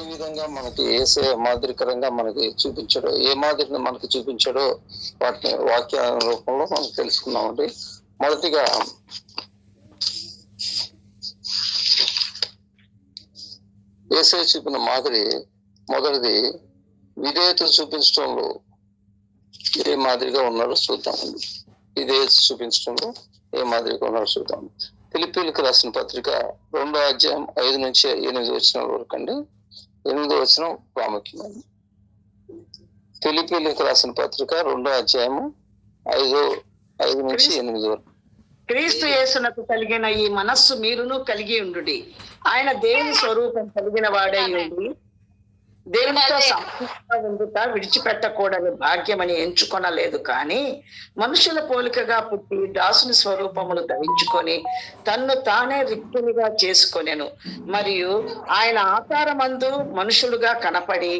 విధంగా మనకి ఏసే మాదిరికరంగా మనకి చూపించాడో ఏ మాదిరిని మనకి చూపించాడో వాటిని వాక్య రూపంలో మనం తెలుసుకున్నామండి మొదటిగా ఏసే చూపిన మాదిరి మొదటిది విధేయత చూపించడంలో ఏ మాదిరిగా ఉన్నారో చూద్దామండి. విధేయత చూపించడంలో ఏ మాదిరిగా ఉన్నారో చూద్దాం. ఫిలిపీలకు రాసిన పత్రిక రెండో అధ్యాయం ఐదు నుంచి ఎనిమిది వచ్చిన వరకు అండి ఎనిమిది వచ్చిన ప్రాముఖ్యమైనది ఫిలిపీలకు రాసిన పత్రిక రెండో అధ్యాయము ఐదు ఐదు నుంచి ఎనిమిది వరకు. క్రీస్తు యేసునకు కలిగిన ఈ మనస్సు మీరును కలిగి ఉండు ఆయన దేవుని స్వరూపం కలిగిన వాడై ఉండి దేవునితో సంపూర్ణంగా ఉండుట విడిచిపెట్టకూడని భాగ్యమని ఎంచుకొనలేదు. కానీ మనుషుల పోలికగా పుట్టి దాసుని స్వరూపములు ధరించుకొని తన్ను తానే రిక్తునిగా చేసుకొనెను. మరియు ఆయన ఆకారమందు మనుషులుగా కనపడి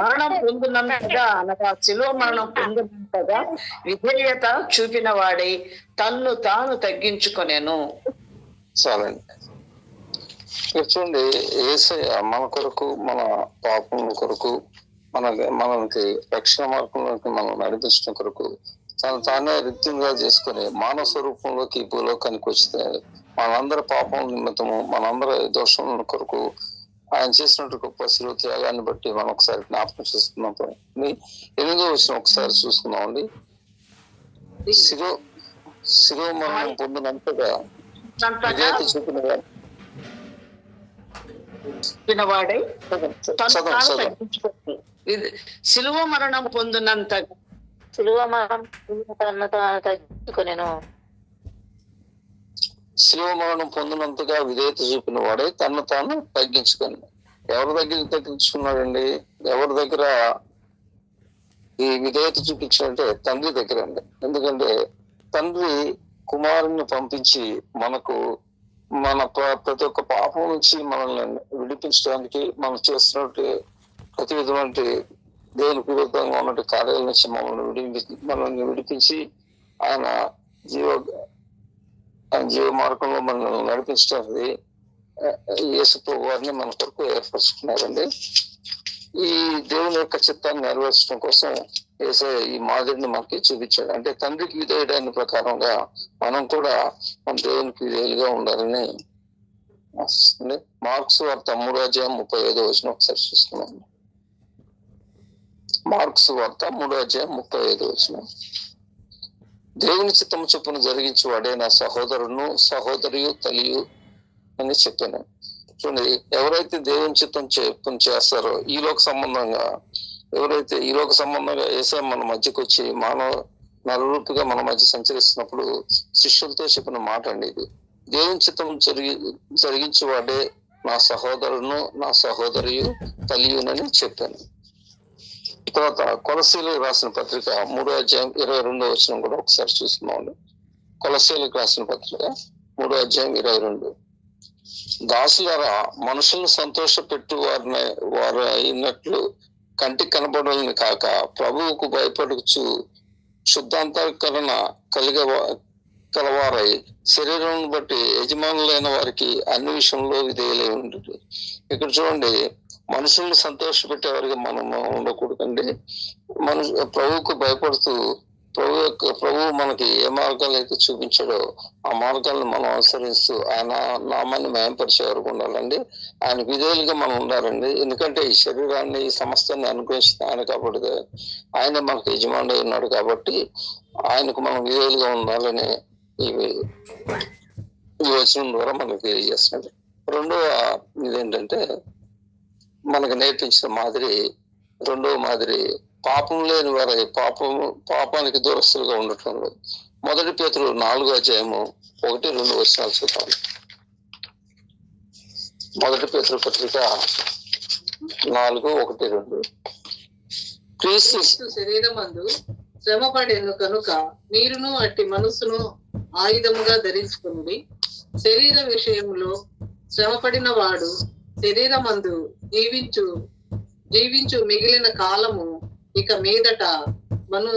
మరణం పొందినంతగా అనగా శిలో మరణం పొందినంతగా విధేయత చూపిన వాడై తన్ను తాను తగ్గించుకొనెను. చాలండి చూడండి ఏసయ్య మన కొరకు మన పాపం కొరకు మన మనకి రక్షణ మార్గంలోకి మనం నడిపించడం కొరకు తను తానే రిక్తంగా చేసుకుని మానవ స్వరూపంలోకి ఈ భూలోకానికి వచ్చితే మనందరి పాపం నిమిత్తము మనందరి దోషం కొరకు ఆయన చేసినట్టు గొప్ప శిలువ త్యాగాన్ని బట్టి మనం ఒకసారి జ్ఞాపకం చేసుకున్నప్పుడు ఎనిమిదో వచ్చిన ఒకసారి చూసుకుందామండి శిరో శిరో మరణం పొందినంతగా చూపిన వాడు ఇది శిలువ మరణం పొందినంతగా సులువ తాను తగ్గించుకొనెను. శిలువ మరణం పొందినంతగా విధేయత చూపిన వాడే తను తాను తగ్గించుకుని. ఎవరి దగ్గర తగ్గించుకున్నాడండి? ఎవరి దగ్గర ఈ విధేయత చూపించాడంటే తండ్రి దగ్గర అండి ఎందుకంటే తండ్రి కుమారుని పంపించి మనకు మన ప్రతి ఒక్క పాపం నుంచి మనల్ని విడిపించడానికి మనం చేస్తున్నట్టు ప్రతి విధమైన దేవునికి విరుద్ధంగా ఉన్నట్టు కార్యాల నుంచి మమ్మల్ని విడిపి మనల్ని విడిపించి ఆయన జీవ ఆయన జీవ మార్గంలో మనల్ని నడిపించడానికి యేసుప్రభు వారిని మన కొరకు ఏర్పరచుకున్నారండి. ఈ దేవుని యొక్క చిత్తాన్ని నెరవేర్చడం కోసం వేసే ఈ మాదిరిని మనకి చూపించాడు. అంటే తండ్రికి విధేయుడైన ప్రకారంగా మనం కూడా మన దేవునికి విధేయులుగా ఉండాలని ఆశిస్తుంది. మార్క్స్ వార్త మూడో అధ్యాయం ముప్పై ఐదో వచ్చిన ఒకసారి చూసుకున్నాం మార్క్స్ వార్త మూడో అధ్యాయం ముప్పై ఐదో వచ్చిన దేవుని చిత్తము చొప్పున జరిగించి వాడే నా సహోదరును సహోదరియు తల్లియు అని చెప్పాను. చూడండి ఎవరైతే దేవుని చిత్తం చెప్పుకుని చేస్తారో ఈ లోక సంబంధంగా ఎవరైతే ఈ లోక సంబంధంగా ఏసే మన మధ్యకు వచ్చి మానవ నలురూపుగా మన మధ్య సంచరిస్తున్నప్పుడు శిష్యులతో చెప్పిన మాట అండి ఇది. దేవుని చిత్తం జరిగి జరిగించి వాడే నా సహోదరును నా సహోదరియు తల్లియునని చెప్పాను. తర్వాత కొలసీలు రాసిన పత్రిక మూడో అధ్యాయం ఇరవై రెండో వచ్చిన కూడా ఒకసారి చూస్తున్నాం కొలసీలకు రాసిన పత్రిక మూడో అధ్యాయం ఇరవై రెండు. దాసులరా మనుషులను సంతోష పెట్టు వారిని వారు అయినట్లు కంటికి కనబడాలని కాక ప్రభువుకు భయపడుచు శుద్ధాంతకరణ కలిగ కలవారై శరీరం బట్టి యజమానులైన వారికి అన్ని విషయంలో విధేయులై ఉంటుంది ఇక్కడ చూడండి మనుషుల్ని సంతోష పెట్టేవారికి మనం ఉండకూడదండి. మనుషు ప్రభువుకు భయపడుతూ ప్రభు యొక్క ప్రభువు మనకి ఏ మార్గాలు అయితే చూపించాడో ఆ మార్గాలను మనం అనుసరిస్తూ ఆయన నామాన్ని మయంపరిచే వరకు ఉండాలండి. ఆయన విధేయులుగా మనం ఉండాలండి. ఎందుకంటే ఈ శరీరాన్ని ఈ సమస్తాన్ని అనుగ్రహించిన ఆయన కాబట్టి ఆయన మనకు యజమాని ఉన్నాడు కాబట్టి ఆయనకు మనం విధేయులుగా ఉండాలని ఇవి ఈ వచనం ద్వారా మనకు తెలియజేస్తుంది. రెండవ ఇదేంటంటే మనకు నేర్పించిన మాదిరి రెండవ మాదిరి పాపం లేని వారి పాపము పాపానికి దూరస్తులుగా ఉండటంలో మొదటి పేతులు నాలుగో అధ్యాయము ఒకటి రెండు వర్షాలు చూద్దాం. మొదటి పేతురు పత్రిక నాలుగు ఒకటి రెండు. క్రీస్తు శరీరమందు శ్రమ పడేను కనుక మీరును అట్టి మనసును ఆయుధముగా ధరించుకుని శరీర విషయంలో శ్రమపడిన వాడు శరీరమందు జీవించు జీవించు మిగిలిన కాలము ఇక మీదట మను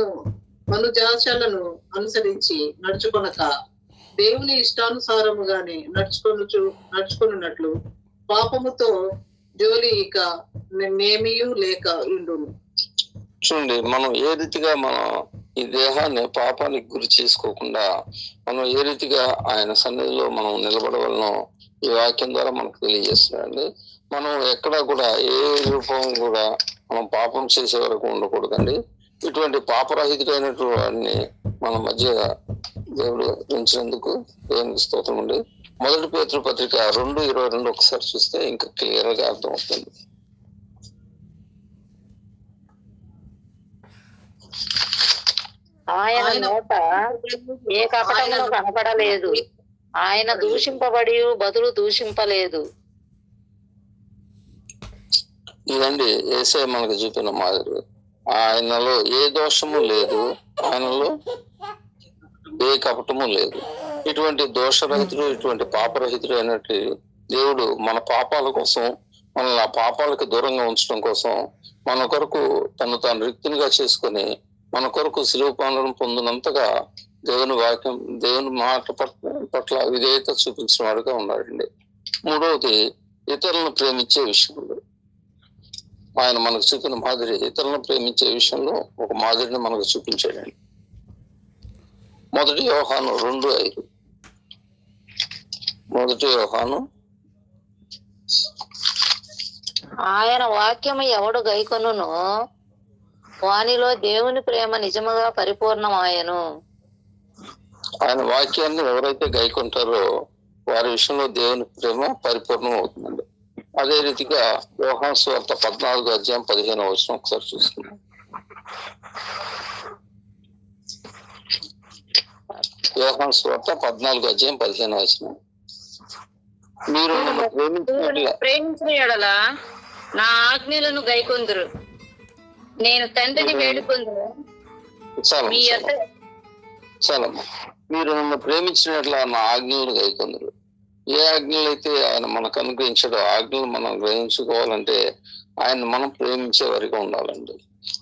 మనుజాశాలను అనుసరించి నడుచుకొనక దేవుని ఇష్టానుసారముగానే నడుచుకొనుచు నడుచుకొనున్నట్లు పాపముతో జోలి ఇక నేమియు లేక ఉండును. చూడండి మనం ఏ రీతిగా మనం ఈ దేహాన్ని పాపానికి గురి చేసుకోకుండా మనం ఏ రీతిగా ఆయన సన్నిధిలో మనం నిలబడవలనో ఈ వాక్యం ద్వారా మనకు తెలియజేస్తున్నాడండి మనం ఎక్కడ కూడా ఏ రూపం కూడా మనం పాపం చేసే వరకు ఉండకూడదండి. ఇటువంటి పాపరహితుడైనటువంటి వాడిని మన మధ్య దేవుడు ఉంచినందుకు దేవునికి స్తోత్రం అండి. మొదటి పేతృ పత్రిక రెండు ఇరవై రెండు ఒకసారి చూస్తే ఇంకా క్లియర్గా అర్థం అవుతుంది ఆయన ఆయన నోట ఏ కపటమును కనపడలేదు. ఆయన దూషింపబడి బదులు దూషింపలేదు. ఇదండి ఏసే మనకు చూపిన మాదిరి. ఆయనలో ఏ దోషము లేదు ఆయనలో ఏ కపటము లేదు. ఇటువంటి దోషరహితుడు ఇటువంటి పాపరహితుడు అయినట్టు దేవుడు మన పాపాల కోసం మనల్ని ఆ పాపాలకు దూరంగా ఉంచడం కోసం మన కొరకు తను తాను రిక్తునిగా చేసుకొని మన కొరకు శిలువ పాలన పొందినంతగా దేవుని వాక్యం దేవుని మాట పట్ల పట్ల విధేయత చూపించిన వాడుగా ఉన్నాడండి. మూడవది ఇతరులను ప్రేమించే విషయంలో. ఆయన మనకు చూపిన మాదిరి ఇతరులను ప్రేమించే విషయంలో ఒక మాదిరిని మనకు చూపించాడండి. మొదటి వ్యవహాను రెండు ఐదు. మొదటి వ్యవహాను ఆయన వాక్యము ఎవడు గైకొనును? వానిలో దేవుని ప్రేమ నిజముగా పరిపూర్ణమాయను. ఆయన వాక్యాన్ని ఎవరైతే గైకుంటారో వారి విషయంలో దేవుని ప్రేమ పరిపూర్ణం అవుతుందండి అదే రీతిగా వ్యవహాన్ స్వార్థ పద్నాలుగు అధ్యాయం పదిహేను వచ్చిన ఒకసారి చూసుకుందాం. వ్యవహాన్ స్వార్థ పద్నాలుగు అధ్యాయం పదిహేను వచ్చిన మీరు ప్రేమించిన ఎడల నా ఆజ్ఞలను గైకొందురు. నేను తండ్రిని వేడుకొందురు. చాలా మీరు నన్ను ప్రేమించినట్ల నా ఆజ్ఞలు గైకొందరు. ఏ ఆజ్ఞలు అయితే ఆయన మనకు అనుగ్రహించాడో ఆజ్ఞలు మనం గ్రహించుకోవాలంటే ఆయన మనం ప్రేమించే వరకు ఉండాలండి.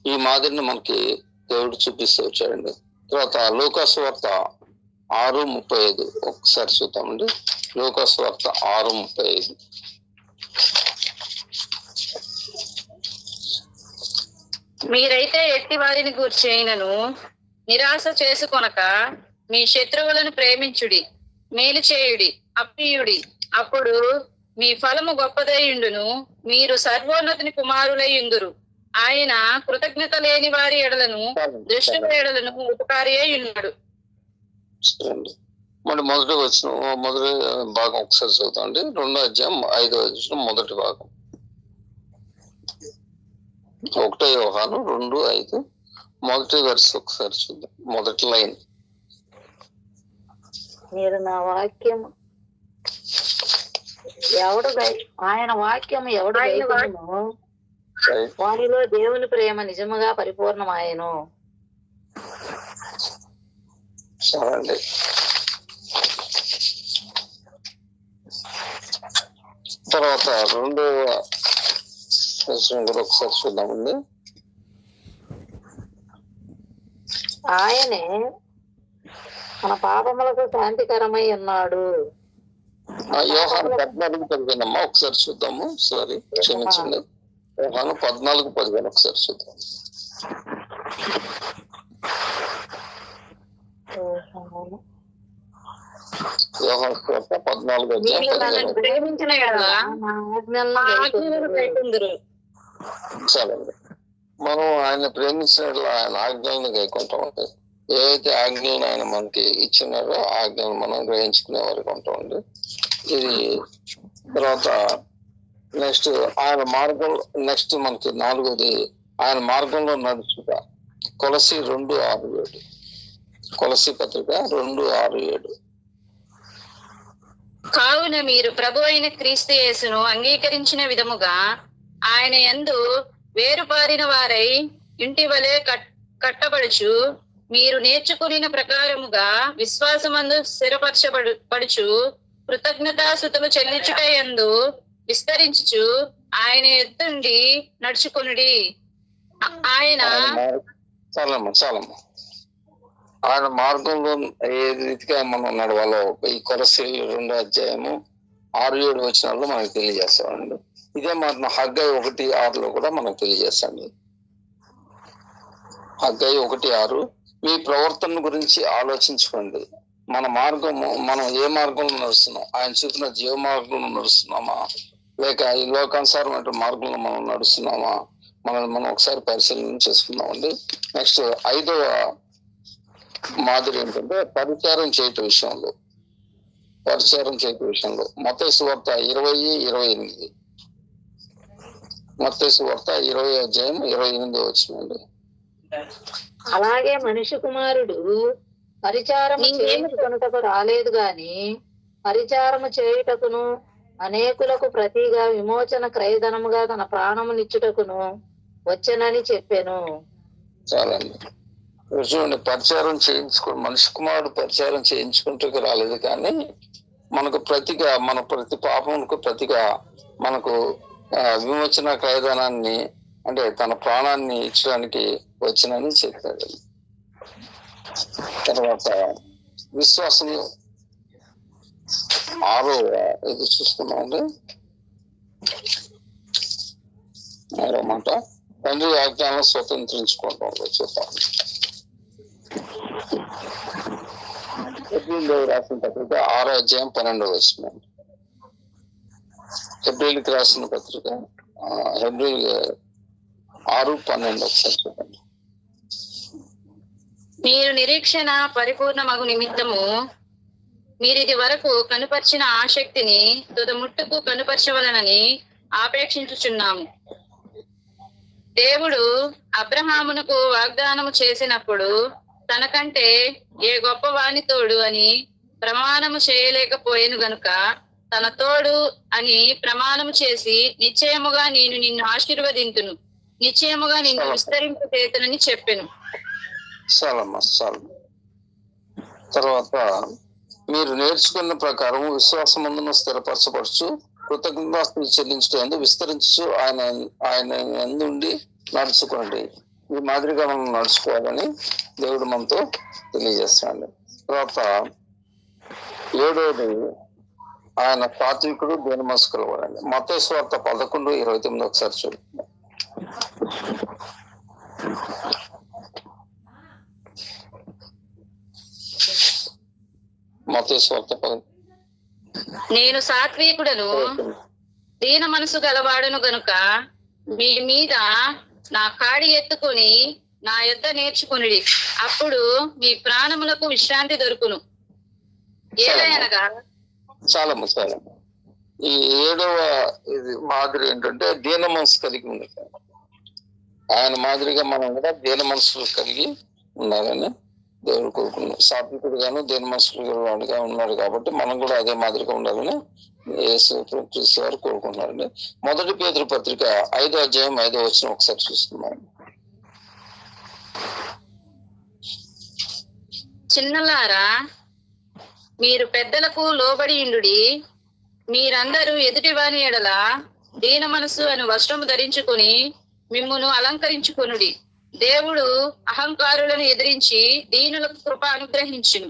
ఈ మాదిరిని మనకి దేవుడు చూపిస్తూ వచ్చాడండి. తర్వాత లోకాస్ వార్త ఆరు ముప్పై ఐదు. ఒకసారి చూద్దామండి. లోకాస్ వార్త ఆరు ముప్పై ఐదు. మీరైతే ఎట్టి వారిని గూర్చేయినను నిరాశ చేసుకొనక మీ శత్రువులను ప్రేమించుడి. మేలు చేయుడి అప్పియుడి అప్పుడు మీ ఫలము గొప్పదయ్యుండును మీరు సర్వోన్నతిని కుమారులై ఉందురు ఆయన కృతజ్ఞత లేని వారి ఎడలను దృష్టి ఎడలను ఉపకారి ఉన్నాడు మరి మొదటి వచ్చిన మొదటి భాగం ఒకసారి చదువుతామండి రెండో అధ్యాయం ఐదో అధ్యాయం మొదటి భాగం. ఒకటో వ్యవహారం రెండు ఐదు. మొదటి వెర్స్ ఒకసారి చూద్దాం. మొదటి లైన్. మీరు నా వాక్యం ఎవడు గై- ఆయన వాక్యం ఎవడు వానిలో దేవుని ప్రేమ నిజముగా పరిపూర్ణమాయను తర్వాత రెండో వచనం కూడా ఒకసారి చూద్దామండి. ఆయనే మన పాపములకు శాంతికరమై ఉన్నాడు. ఆ యోహాను పద్నాలుగు పదిహేను అమ్మా ఒకసారి చూద్దాము. సారీ క్షమించండి. యోహాను పద్నాలుగు పదిహేను ఒకసారి చూద్దాం. పద్నాలుగు ప్రేమించిన చాలండి మనం ఆయన ప్రేమించినట్లు ఆయన ఆజ్ఞలను గైకుంటామండి. ఏవైతే ఆజ్ఞలను ఆయన మనకి ఇచ్చినారో ఆ ఆజ్ఞలను మనం గ్రహించుకునే వరకు ఉంటుంది ఇది తర్వాత నెక్స్ట్ ఆయన మార్గం నెక్స్ట్ మనకి నాలుగోది ఆయన మార్గంలో నడుచుట. కొలసి రెండు ఆరు ఏడు. కొలసి పత్రిక రెండు ఆరు ఏడు. కావున మీరు ప్రభు అయిన క్రీస్తు యేసును అంగీకరించిన విధముగా ఆయన ఎందు వేరుపారిన వారై ఇంటి వలె కట్- కట్టబడుచు మీరు నేర్చుకుని ప్రకారముగా విశ్వాసమందు స్థిరపరచబడు పడుచు కృతజ్ఞతాసుతులు చెల్లించుట యందు విస్తరించుచు ఆయన ఎత్తుండి నడుచుకునుడి. ఆయన ఆయన చాలమ్మా చాలమ్మా. ఆయన మార్గంలో ఏ రీతిగా మనం నడవాలో ఈ కొరసి రెండో అధ్యాయము ఆరు ఏడు వచ్చినాల్లో మనకు తెలియజేస్తామండి. ఇదే మాట హగ్గై ఒకటి ఆరులో కూడా మనకు తెలియజేస్తాండి హగ్గై ఒకటి ఆరు మీ ప్రవర్తన గురించి ఆలోచించుకోండి. మన మార్గము మనం ఏ మార్గంలో నడుస్తున్నాం? ఆయన చూపిన జీవ మార్గంలో నడుస్తున్నామా? లేక ఈ లోకానుసారమైన మార్గంలో మనం నడుస్తున్నామా? మనల్ని మనం ఒకసారి పరిశీలన చేసుకుందామండి. నెక్స్ట్ ఐదవ మాదిరి ఏంటంటే పరిచారం చేయటం విషయంలో. పరిచారం చేయటం విషయంలో. మత వార్త ఇరవై ఇరవై ఎనిమిది. మత వార్త ఇరవై అధ్యాయం ఇరవై ఎనిమిది వచ్చిందండి అలాగే మనిషి కుమారుడు పరిచారము చేయించుకొనుటకు రాలేదు గాని పరిచారము చేయుటకును అనేకులకు ప్రతిగా విమోచన క్రయధనముగా తన ప్రాణమునిచ్చుటకును వచ్చనని చెప్పాను. చాలండి. చూడండి పరిచారం చేయించుకో మనిషి కుమారుడు పరిచారం చేయించుకుంటూ రాలేదు కానీ మనకు ప్రతిగా మన ప్రతి పాపములకు ప్రతిగా మనకు విమోచన క్రయదానాన్ని అంటే తన ప్రాణాన్ని ఇచ్చడానికి వచ్చినని చెప్పాడు. తర్వాత విశ్వాసం ఆరో ఇది చూసుకున్నామండి. ఆరో మాట తండ్రి ఆజ్ఞానం స్వతంత్రించుకుంటాం చూద్దాం ఏప్రిల్ రాసిన పత్రిక ఆరో అధ్యాయం పన్నెండవ వచ్చిన ఏప్రిల్కి రాసిన పత్రిక హెబ్రిల్ ఆరు పన్నెండు ఒకసారి చూడండి మీరు నిరీక్షణ పరిపూర్ణ మగు నిమిత్తము మీరిది వరకు కనుపరిచిన ఆసక్తిని తుదముట్టుకు కనుపరచవలనని ఆపేక్షించుచున్నాము. దేవుడు అబ్రహామునకు వాగ్దానము చేసినప్పుడు తనకంటే ఏ గొప్ప వాని తోడు అని ప్రమాణము చేయలేకపోయాను గనుక తన తోడు అని ప్రమాణము చేసి నిశ్చయముగా నేను నిన్ను ఆశీర్వదింతును. నిశ్చయముగా నిన్ను విస్తరింపు చేతునని చెప్పెను. చాలమ్మా చాలు తర్వాత మీరు నేర్చుకున్న ప్రకారం విశ్వాసమందును స్థిరపరచబడుచు కృతజ్ఞతాస్తులు చెల్లించడం విస్తరించు ఆయన ఆయన ఎందుండి నడుచుకోండి ఈ మాదిరిగా మనం నడుచుకోవాలని దేవుడు మనతో తెలియజేస్తున్నాడు. తర్వాత ఏడోది ఆయన సాత్వికుడు దేని మనసుకులు వాడండి మత స్వార్థ పదకొండు ఇరవై తొమ్మిది ఒకసారి చూడండి నేను సాత్వికుడను. దీన మనసు గలవాడును గనుక మీ మీద నా కాడి ఎత్తుకొని నా యొద్ద నేర్చుకుని అప్పుడు మీ ప్రాణములకు విశ్రాంతి దొరుకును. చాలా చాలా ఈ ఏడవ ఇది మాదిరి ఏంటంటే దీన మనసు కలిగి ఉంది ఆయన మాదిరిగా మనం కూడా దీన మనసు కలిగి ఉండాలని దేవుడు కోరుకున్నాం సాత్వికుడు గాను దీన మనసు వాడుగా ఉన్నాడు కాబట్టి మనం కూడా అదే మాదిరిగా ఉండాలని యేసు క్రీస్తు వారు కోరుకుంటున్నారండి. మొదటి పేదరు పత్రిక ఐదో అధ్యాయం ఐదో వచ్చిన ఒకసారి చూస్తున్నాం చిన్నలారా మీరు పెద్దలకు లోబడి ఇండుడి మీరందరూ ఎదుటివాని ఎడల దీన మనసు అని వస్త్రము ధరించుకొని మిమ్మును అలంకరించుకొనుడి. దేవుడు అహంకారులను ఎదిరించి దీనులకు కృప అనుగ్రహించును.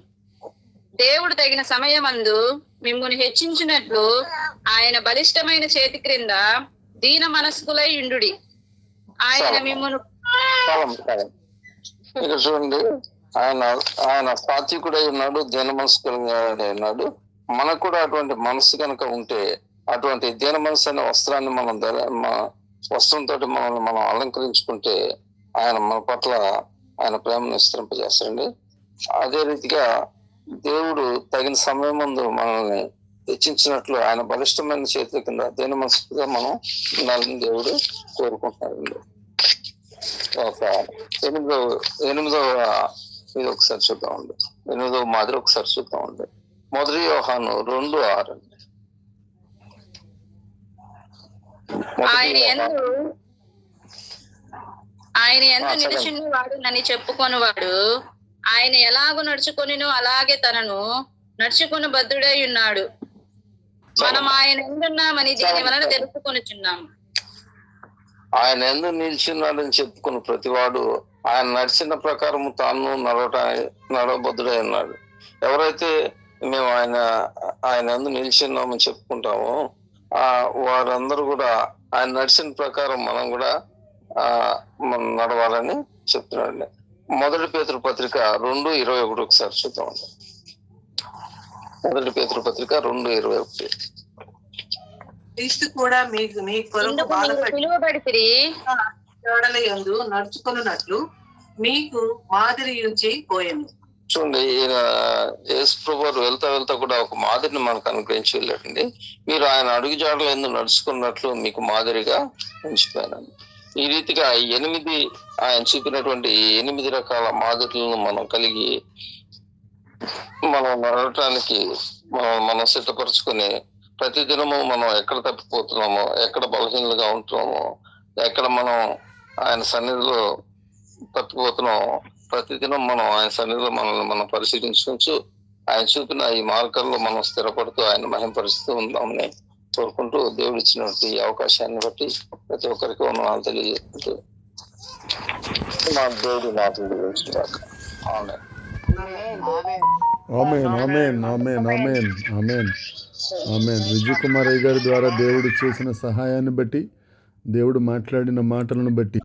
దేవుడు తగిన సమయమందు మిమ్మును హెచ్చించినట్లు ఆయన బలిష్టమైన చేతి క్రింద దీన మనస్కులై ఇండుడి ఆయన మిమ్మును చూడండి ఆయన ఆయన సాత్వికుడై ఉన్నాడు దీన మనసు కలిగినవాడై ఉన్నాడు. మనకు కూడా అటువంటి మనసు కనుక ఉంటే అటువంటి దీన మనసు అనే వస్త్రాన్ని మనం ధర వస్త్రంతో మనల్ని మనం అలంకరించుకుంటే ఆయన మన పట్ల ఆయన ప్రేమను విస్తరింపజేస్తాడండి. అదే రీతిగా దేవుడు తగిన సమయం ముందు మనల్ని హెచ్చించినట్లు ఆయన బలిష్టమైన చేతుల కింద దీన మనసుగా మనం ఉండాలని దేవుడు కోరుకుంటున్నాడండి. ఒక ఎనిమిదో ఎనిమిదవ ఇది ఒకసారి చూద్దామండి. ఎనిమిదవ మాదిరి ఒకసారి చూద్దామండి. మొదటి యోహాను రెండు ఆరు అండి. ఆయన ఎందు ఆయన చదవండి. నిలిచిన వాడు నన్ను చెప్పుకొనివాడు. ఆయన ఎలాగూ నడుచుకొనినో అలాగే తనను నడుచుకుని బద్ధుడై ఉన్నాడు. మనం ఆయన ఎందున్నామని దీని వలన తెలుసుకొనుచున్నాము ఆయన ఎందు నిలిచిన్నాడని చెప్పుకున్న ప్రతివాడు ఆయన నడిచిన ప్రకారం తాను నడవట నడవబద్దుడై ఉన్నాడు. ఎవరైతే మేము ఆయన ఆయన ఎందు నిలిచిన్నామని చెప్పుకుంటామో. ఆ వారందరూ కూడా ఆయన నడిచిన ప్రకారం మనం కూడా ఆ మనం నడవాలని చెప్తున్నాడు మొదటి పేతురు పత్రిక రెండు ఇరవై ఒకటి ఒకసారి చూద్దామండి మొదటి పేతురు పత్రిక రెండు ఇరవై ఒకటి. క్రీస్తు కూడా మీకు మీ కొరకు నడుచుకున్నట్లు మీకు మాదిరి ఉంచి పోయాను చూడండి ఈయన యేసు వెళ్తా వెళ్తా కూడా ఒక మాదిరిని మనకు అనుగ్రహించి వెళ్ళాడండి. మీరు ఆయన అడుగు జాడలు ఎందుకు నడుచుకున్నట్లు మీకు మాదిరిగా ఉంచిపోయాను ఈ రీతిగా ఎనిమిది ఆయన చూపినటువంటి ఎనిమిది రకాల మాదిరిలను మనం కలిగి మనం నడవటానికి మనం మనం సిద్ధపరచుకొని ప్రతి దినము మనం ఎక్కడ తప్పిపోతున్నామో ఎక్కడ బలహీనలుగా ఉంటున్నామో ఎక్కడ మనం ఆయన సన్నిధిలో తప్పిపోతున్నామో ప్రతిదినం మనం ఆయన సన్నిధిలో మనల్ని మనం పరిశీలించుకుంటూ ఆయన చూపిన ఈ మార్గాల్లో మనం స్థిరపడుతూ ఆయన మహింపరుస్తూ ఉందామని కోరుకుంటూ దేవుడు ఇచ్చినటువంటి ఈ అవకాశాన్ని బట్టి ప్రతి ఒక్కరికి వందనాలు తెలియజేస్తుంటూ మా దేవుడు నాకు ఆమె amen. Amen amen amen amen amen Vijay Kumar అయ్య గారి ద్వారా దేవుడు చేసిన సహాయాన్ని బట్టి దేవుడు మాట్లాడిన మాటలను బట్టి.